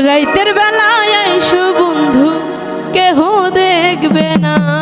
রাইতের বেলায় আইসো বন্ধু কেহ দেখবে না।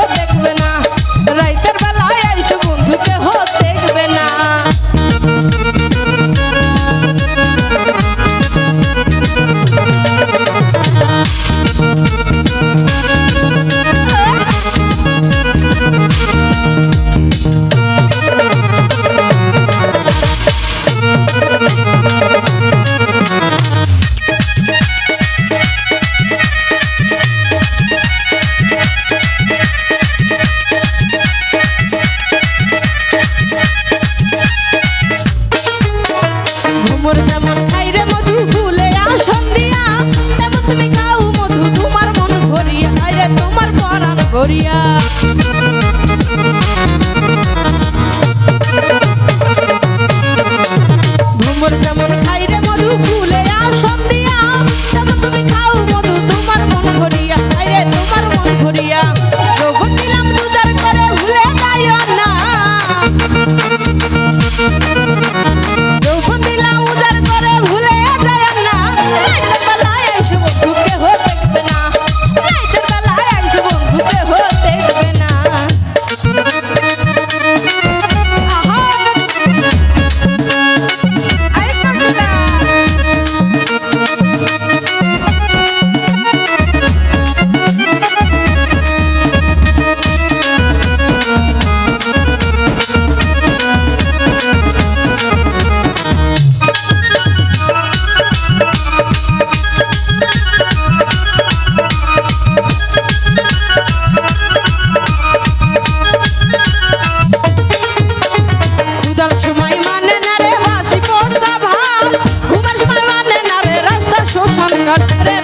হতে মোর যেমন খাইরে মধু ফুলে আসন দিয়া তেমন তুমি খাও মধু তোমার মন Gracias.